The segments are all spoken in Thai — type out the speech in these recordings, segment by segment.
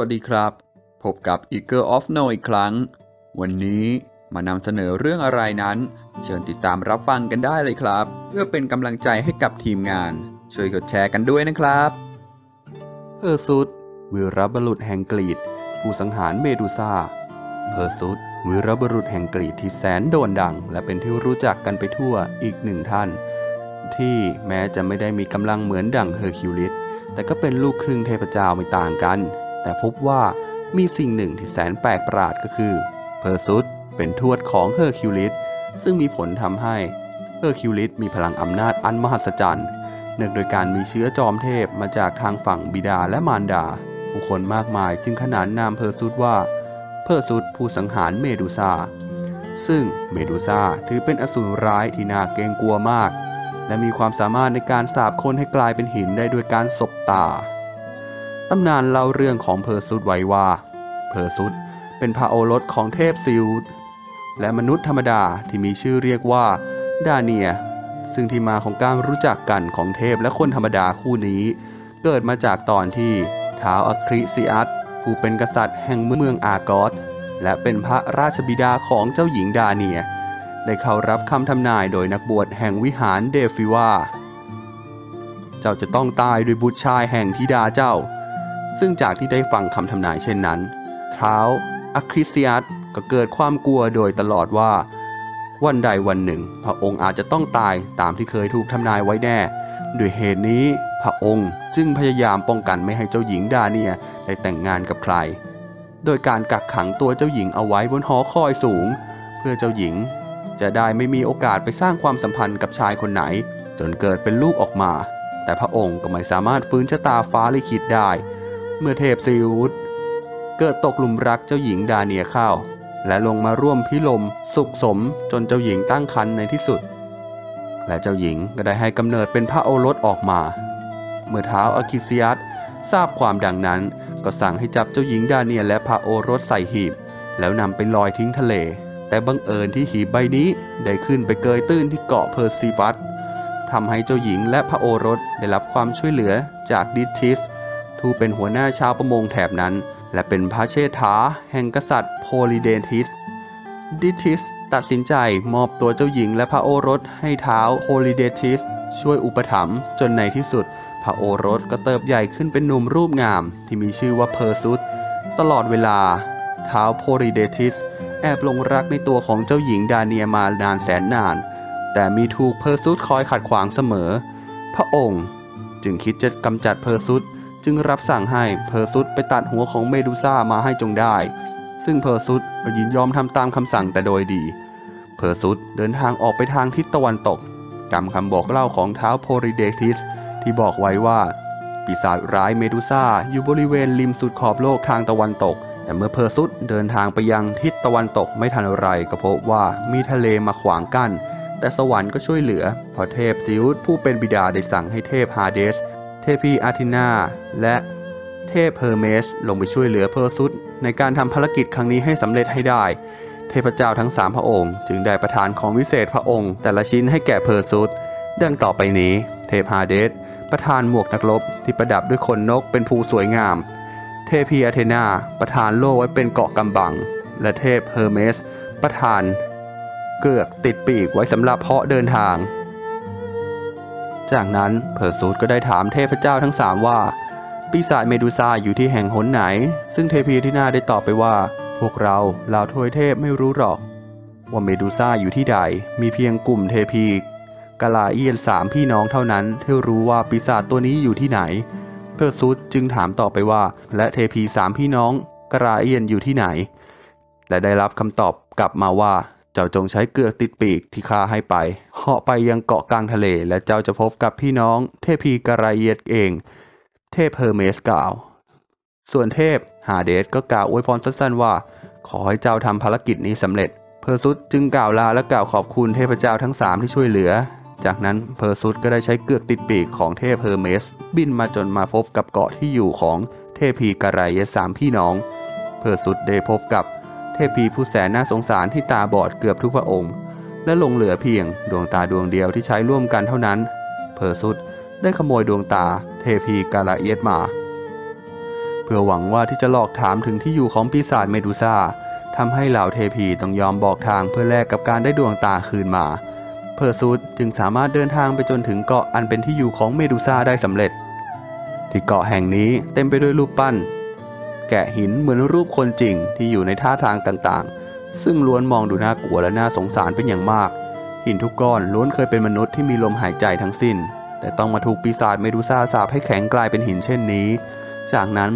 วัสดีครับ พบกับ Eagle of No อีกครั้ง วันนี้มานำเสนอเรื่องอะไรนั้น เชิญติดตามรับฟังกันได้เลยครับ เพื่อเป็นกำลังใจให้กับทีมงาน ช่วยกดแชร์กันด้วยนะครับเพอร์ซุดวีรบุรุษแห่งกรีด ผู้สังหารเมดูซาเพอร์ซุดวีรบุรุษแห่งกรีดที่แสนโด่งดัง และเป็นที่รู้จักกันไปทั่วอีกหนึ่งท่าน ที่แม้จะไม่ได้มีกำลังเหมือนดั่งเฮอร์คิวลิสแต่ก็เป็นลูกครึ่งเทพเจ้าไม่ต่างกัน แต่พบว่ามีสิ่งหนึ่งที่แสนแปลกประหลาดก็คือ เพอร์ซุสเป็นทวดของเฮอร์คิวลิสซึ่งมีผลทำให้เฮอร์คิวลิสมีพลังอำนาจอันมหัศจรรย์เนื่องโดยการมีเชื้อจอมเทพมาจากทางฝั่งบิดาและมารดา ผู้คนมากมายจึงขนานนามเพอร์ซุสว่า เพอร์ซุสผู้สังหารเมดูซาซึ่งเมดูซาถือเป็นอสูรร้ายที่น่าเกรงกลัวมาก และมีความสามารถในการสาบคนให้กลายเป็นหินได้ด้วยการสบตา ตำนานเล่าเรื่องของเพอร์ซุสไว้ว่า เพอร์ซุสเป็นพระโอรสของเทพซิล และมนุษย์ธรรมดาที่มีชื่อเรียกว่า ดาเนีย ซึ่งที่มาของการรู้จักกันของเทพและคนธรรมดาคู่นี้ เกิดมาจากตอนที่ท้าวอัคริซิอัสผู้เป็นกษัตริย์แห่งเมืองอากอสและเป็นพระราชบิดาของเจ้าหญิงดาเนีย ได้เข้ารับคำทำนายโดยนักบวชแห่งวิหารเดฟิวา เจ้าจะต้องตายโดยบุตรชายแห่งธิดาเจ้า ซึ่งจากที่ได้ฟังคำทำนายเช่นนั้นเท้าวอะคริสเซียสก็เกิดความกลัวโดยตลอดว่า วันใดวันหนึ่ง พระองค์อาจจะต้องตายตามที่เคยถูกทำนายไว้แน่ ด้วยเหตุนี้พระองค์จึงพยายามป้องกันไม่ให้เจ้าหญิงดาเนียได้แต่งงานกับใคร โดยการกักขังตัวเจ้าหญิงเอาไว้บนหอคอยสูง เพื่อเจ้าหญิง จะได้ไม่มีโอกาสไปสร้างความสัมพันธ์กับชายคนไหน จนเกิดเป็นลูกออกมา แต่พระองค์ก็ไม่สามารถฟื้นชะตาฟ้าลิขิตได้ เมื่อเทพซีวุฒเกิดตกหลุมรักเจ้าหญิงดาเนียเข้าและลงมาร่วมพิลมสุขสมจนเจ้าหญิงตั้งครรภ์ในที่สุด และเจ้าหญิงก็ได้ให้กำเนิดเป็นพระโอรสออกมา เมื่อเท้าอาคิซิยัสทราบความดังนั้น ก็สั่งให้จับเจ้าหญิงดาเนียและพระโอรสใส่หีบ แล้วนำไปลอยทิ้งทะเล แต่บังเอิญที่หีบใบนี้ได้ขึ้นไปเกยตื้นที่เกาะเพอร์ซีฟัสทำให้เจ้าหญิงและพระโอรสได้รับความช่วยเหลือจากดิทิส ผู้เป็นหัวหน้าชาวประมงแถบนั้น และเป็นพระเชษฐาแห่งกษัตริย์โพลิเดนทิส ดิทิสตัดสินใจมอบตัวเจ้าหญิงและพระโอรสให้เท้าโพลิเดทิส ช่วยอุปถัมภ์จนในที่สุด พระโอรสก็เติบใหญ่ขึ้นเป็นหนุ่มรูปงาม ที่มีชื่อว่าเพอร์ซุสตลอดเวลาเท้าโพลิเดทิส แอบหลงรักในตัวของเจ้าหญิงดาเนียมานานแสนนาน แต่มีถูกเพอร์ซุสคอยขัดขวางเสมอ พระองค์จึงคิดจะกำจัดเพอร์ซุส จึงรับสั่งให้เพอร์ซุสไปตัดหัวของเมดูซ่ามาให้จงได้ ซึ่งเพอร์ซุสก็ยินยอมทำตามคำสั่งแต่โดยดี เพอร์ซุสเดินทางออกไปทางทิศตะวันตกตามคำบอกเล่าของเท้าโพริเดทิสที่บอกไว้ว่า ปีศาจร้ายเมดูซ่าอยู่บริเวณริมสุดขอบโลกทางตะวันตก แต่เมื่อเพอร์ซุสเดินทางไปยังทิศตะวันตกไม่ทันไรก็พบว่ามีทะเลมาขวางกั้นแต่สวรรค์ก็ช่วยเหลือเพราะเทพซิวส์ผู้เป็นบิดาได้สั่งให้เทพฮาเดส ทพีอาทินาและเทพเฮอร์เมสลงไปช่วยเหลือเพอร์ซุสในการทำภารกิจครั้งนี้ให้สำเร็จให้ได้ เทพเจ้าทั้งสามพระองค์ จึงได้ประทานของวิเศษพระองค์ แต่ละชิ้นให้แก่เพอร์ซุสดังต่อไปนี้ เทพฮาเดสประทานหมวกนักรบที่ประดับด้วยขนนกเป็นภูสวยงาม เทพีอาเทนาประทานโล่ไว้เป็นเกาะกำบัง และเทพเฮอร์เมสประทาน เกือกติดปีกไว้สำหรับเพาะเดินทาง จากนั้นเพอร์ซูสก็ได้ถามเทพเจ้าทั้งสามว่า ปีศาจเมดูซาอยู่ที่แห่งหนไหน ซึ่งเทพีอาเทนาได้ตอบไปว่า พวกเราเหล่าทวยเทพไม่รู้หรอก ว่าเมดูซาอยู่ที่ใด มีเพียงกลุ่มเทพีกาลาเอียนสามพี่น้องเท่านั้นที่รู้ว่าปีศาจตัวนี้อยู่ที่ไหน เพอร์ซุสจึงถามต่อไปว่า และเทพีสามพี่น้องกาลาเอียนอยู่ที่ไหน และได้รับคำตอบกลับมาว่า เจ้าจงใช้เกลือกติดปีกที่ข้าให้ไปเหาะไปยังเกาะกลางทะเล และเจ้าจะพบกับพี่น้อง เทพีกาลาเยนเอง เทพเฮอร์เมสกล่าว ส่วนเทพฮาเดสก็กล่าวอวยพรสั้นๆว่า ขอให้เจ้าทำภารกิจนี้สำเร็จ เพอร์ซุสจึงกล่าวลาและกล่าวขอบคุณเทพเจ้าทั้งสามที่ช่วยเหลือ จากนั้นเพอร์ซุสก็ได้ใช้เกือกติดปีกของเทพเฮอร์เมส บินมาจนมาพบกับเกาะที่อยู่ของเทพีกาไรเยสามพี่น้อง เพอร์ซุสได้พบกับ เทพีผู้แสนน่าสงสารที่ตาบอดเกือบทุกพระองค์ และลงเหลือเพียงดวงตาดวงเดียวที่ใช้ร่วมกันเท่านั้น เพอร์ซุสได้ขโมยดวงตาเทพีกาลาเอียสมา เพื่อหวังว่าที่จะหลอกถามถึงที่อยู่ของปีศาจเมดูซ่าทำให้เหล่าเทพีต้องยอมบอกทางเพื่อแลกกับการได้ดวงตาคืนมา เพอร์ซูสจึงสามารถเดินทางไปจนถึงเกาะอันเป็นที่อยู่ของเมดูซ่าได้สำเร็จ ที่เกาะแห่งนี้เต็มไปด้วยรูปปั้น แกะหินเหมือนรูปคนจริงที่อยู่ในท่าทางต่างๆ ซึ่งล้วนมองดูน่ากลัวและน่าสงสารเป็นอย่างมาก หินทุกก้อนล้วนเคยเป็นมนุษย์ที่มีลมหายใจทั้งสิ้น แต่ต้องมาถูกปีศาจเมดูซ่าสาปให้แข็งกลายเป็นหินเช่นนี้ จากนั้น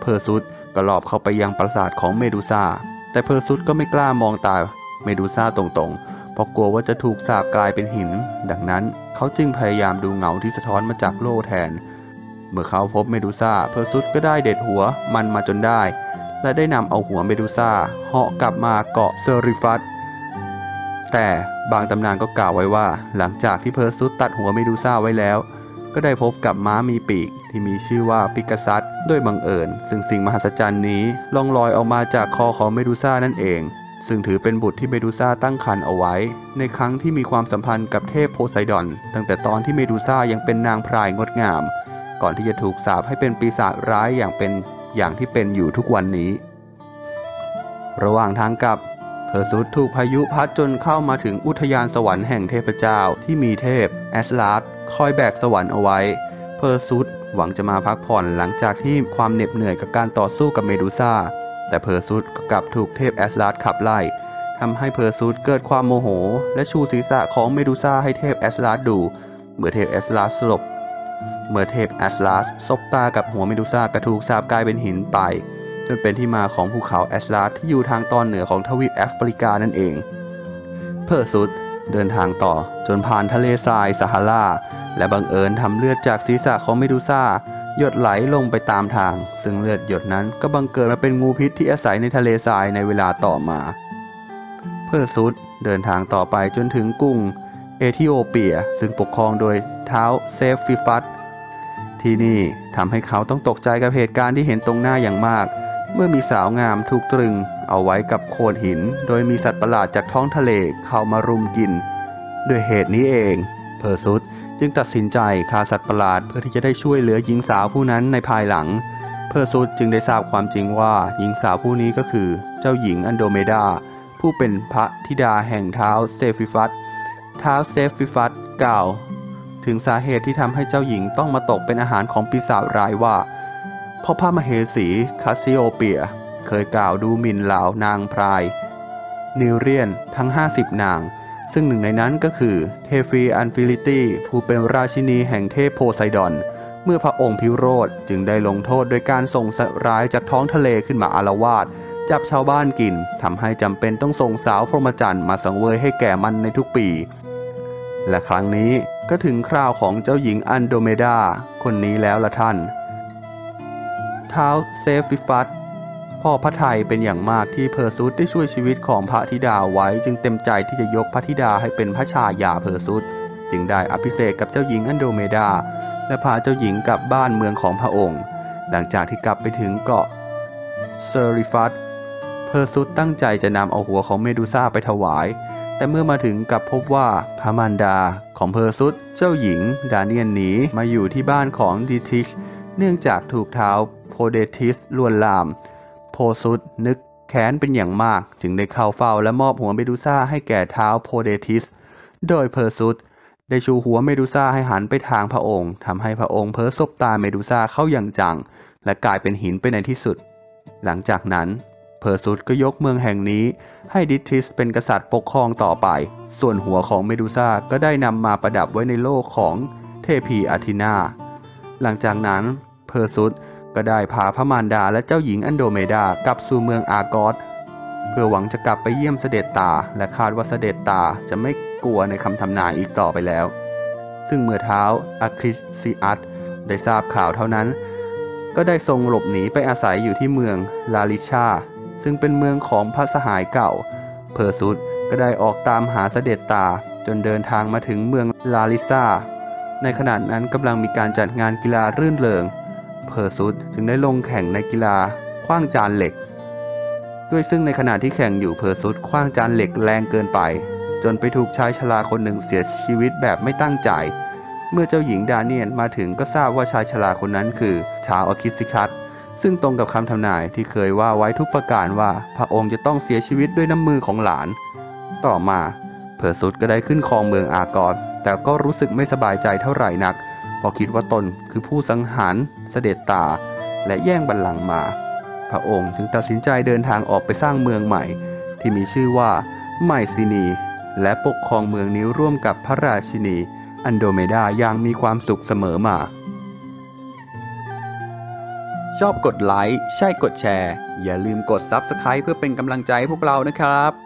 เพอร์ซุสก็หลอบเข้าไปยังปราสาทของเมดูซ่า แต่เพอร์ซุสก็ไม่กล้ามองตาเมดูซ่าตรงๆ เพราะกลัวว่าจะถูกสาปกลายเป็นหิน ดังนั้นเขาจึงพยายามดูเงาที่สะท้อนมาจากโล่แทน เมื่อเขาพบเมดูซ่าเพอร์ซุสก็ได้เด็ดหัวมันมาจนได้ และได้นำเอาหัวเมดูซ่าเหาะกลับมาเกาะเซอริฟัสแต่บางตำนานก็กล่าวไว้ว่า หลังจากที่เพอร์ซุสตัดหัวเมดูซ่าไว้แล้ว ก็ได้พบกับม้ามีปีกที่มีชื่อว่าปิกัสซัสด้วยบังเอิญ ซึ่งสิ่งมหัศจรรย์นี้ล่องลอยออกมาจากคอของเมดูซ่านั่นเอง ซึ่งถือเป็นบุตรที่เมดูซ่าตั้งครรภ์เอาไว้ ในครั้งที่มีความสัมพันธ์กับเทพโพไซดอน ตั้งแต่ตอนที่เมดูซ่ายังเป็นนางพรายงดงาม ก่อนที่จะถูกสาปให้เป็นปีศาจร้ายอย่างเป็นอย่างที่เป็นอยู่ทุกวันนี้ ระหว่างทางกลับเพอร์ซุสถูกพายุพัดจนเข้ามาถึงอุทยานสวรรค์แห่งเทพเจ้าที่มีเทพแอสลาร์ดคอยแบกสวรรค์เอาไว้ เพอร์ซุสหวังจะมาพักผ่อนหลังจากที่ความเหน็ดเหนื่อยกับการต่อสู้กับเมดูซ่า แต่เพอร์ซุสกลับถูกเทพแอสลาร์ดขับไล่ทำให้เพอร์ซุสเกิดความโมโห และชูศีรษะของเมดูซ่าให้เทพแอสลาร์ดดู เมื่อเทพแอสลาร์ดสลบ เมื่อเทพแอสลาสซบตากับหัวเมดูซ่ากระถูกสาบกลายเป็นหินไป จนเป็นที่มาของภูเขาแอสลาสที่อยู่ทางตอนเหนือของทวีปแอฟริกานั่นเอง เพอร์ซุสเดินทางต่อจนผ่านทะเลทรายซาฮาราและบังเอิญทำเลือดจากศีรษะของเมดูซ่าหยดไหลลงไปตามทาง ซึ่งเลือดหยดนั้นก็บังเกิดมาเป็นงูพิษที่อาศัยในทะเลทรายในเวลาต่อมา เพอร์ซุสเดินทางต่อไปจนถึงกรุงเอธิโอเปีย ซึ่งปกครองโดยเท้าเซฟฟิฟัส ที่นี่ทำให้เขาต้องตกใจกับเหตุการณ์ที่เห็นตรงหน้าอย่างมาก เมื่อมีสาวงามถูกตรึง เอาไว้กับโขดหิน โดยมีสัตว์ประหลาดจากท้องทะเลเข้ามารุมกิน ด้วยเหตุนี้เอง เพอร์ซุสจึงตัดสินใจฆ่าสัตว์ประหลาดเพื่อที่จะได้ช่วยเหลือหญิงสาวผู้นั้นในภายหลัง เพอร์ซุสจึงได้ทราบความจริงว่าหญิงสาวผู้นี้ก็คือ เจ้าหญิงอันโดเมดา ผู้เป็นพระธิดาแห่งเท้าเซฟิฟัสท้าเซฟิฟัสกล่าว ถึงสาเหตุที่ทำให้เจ้าหญิงต้องมาตกเป็นอาหารของปีศาจร้ายว่าพราะพระมเหสีคาสซิโอเปีย เคยกล่าวดูหมิ่นเหล่านางพรายนิวเรียนทั้ง 50 นาง ซึ่งหนึ่งในนั้นก็คือเทฟีอันฟิลิตี้ผู้เป็นราชินีแห่งเทพโพไซดอน เมื่อพระองค์พิโรธจึงได้ลงโทษโดยการส่งสัตว์ร้ายจากท้องทะเลขึ้นมาอารวาสจับชาวบ้านกินทำให้จำเป็นต้องส่งสาวพรหมจรรย์มาสังเวยให้แก่มันในทุกปี และครั้งนี้ ก็ถึงคราวของเจ้าหญิงอันโดเมดา คนนี้แล้วละท่านท้าวเซฟิฟัสพ่อพระไทยเป็นอย่างมากที่เพอร์ซุสได้ช่วยชีวิตของพระธิดาไว้ จึงเต็มใจที่จะยกพระธิดาให้เป็นพระชายาเพอร์ซุสจึงได้อภิเษกกับเจ้าหญิงอันโดเมดา และพาเจ้าหญิงกลับบ้านเมืองของพระองค์ หลังจากที่กลับไปถึงเกาะเซอริฟัสเพอร์ซุสตั้งใจจะนำเอาหัวของเมดูซ่าไปถวาย แต่เมื่อมาถึงกลับพบว่าพระมารดา ของเพอร์ซุสเจ้าหญิง ดาเนียนหนีมาอยู่ที่บ้านของดิทิชเนื่องจากถูกเท้าโพเดทิสลวนลาม โพซุสนึกแค้นเป็นอย่างมาก จึงได้เข้าเฝ้าและมอบหัวเมดูซ่าให้แก่เท้าโพเดทิส โดยเพอร์ซุสได้ชูหัวเมดูซ่าให้หันไปทางพระองค์ทำให้พระองค์เพ้อซบตาเมดูซ่าเข้าอย่างจัง และกลายเป็นหินไปในที่สุด หลังจากนั้น เพอร์ซุสก็ยกเมืองแห่งนี้ให้ดิทิสเป็นกษัตริย์ปกครองต่อไป ส่วนหัวของเมดูซ่าก็ได้นำมาประดับไว้ในโลกของเทพีอาทินาหลังจากนั้นเพอร์ซุสก็ได้พาพระมารดาและเจ้าหญิงอันโดเมดากลับสู่เมืองอากอสเพื่อหวังจะกลับไปเยี่ยมเสด็จตา และคาดว่าเสด็จตาจะไม่กลัวในคำทำนายอีกต่อไปแล้ว ซึ่งเมื่อเท้าอะคริสซิอัสได้ทราบข่าวเท่านั้น ก็ได้ทรงหลบหนีไปอาศัยอยู่ที่เมืองลาลิชา ซึ่งเป็นเมืองของพระสหายเก่า เพอร์ซุส ก็ได้ออกตามหาเสด็จตาจนเดินทางมาถึงเมืองลาลิซาในขณะนั้นกำลังมีการจัดงานกีฬารื่นเริง เพอร์ซุสจึงได้ลงแข่งในกีฬาคว้างจานเหล็ก ด้วยซึ่งในขณะที่แข่งอยู่เพอร์ซุสคว้างจานเหล็กแรงเกินไป จนไปถูกชายชราคนหนึ่งเสียชีวิตแบบไม่ตั้งใจ เมื่อเจ้าหญิงดาเนียนมาถึงก็ทราบว่าชายชราคนนั้นคือชาวอคิสิคัสซึ่งตรงกับคำทำนายที่เคยว่าไว้ทุกประการว่าพระองค์จะต้องเสียชีวิตด้วยน้ำมือของหลาน ต่อมาเพอร์ซุสก็ได้ขึ้นครองเมืองอากอนแต่ก็รู้สึกไม่สบายใจเท่าไหร่นักเพราะคิดว่าตนคือผู้สังหารเสด็จตา และแย่งบัลลังก์มา พระองค์จึงตัดสินใจเดินทางออกไปสร้างเมืองใหม่ ที่มีชื่อว่าไมซินี และปกครองเมืองนี้ร่วมกับพระราชินี อันโดเมดาอย่างมีความสุขเสมอมา ชอบกดไลค์ ใช่กดแชร์ อย่าลืมกด Subscribe เพื่อเป็นกำลังใจให้พวกเรานะครับ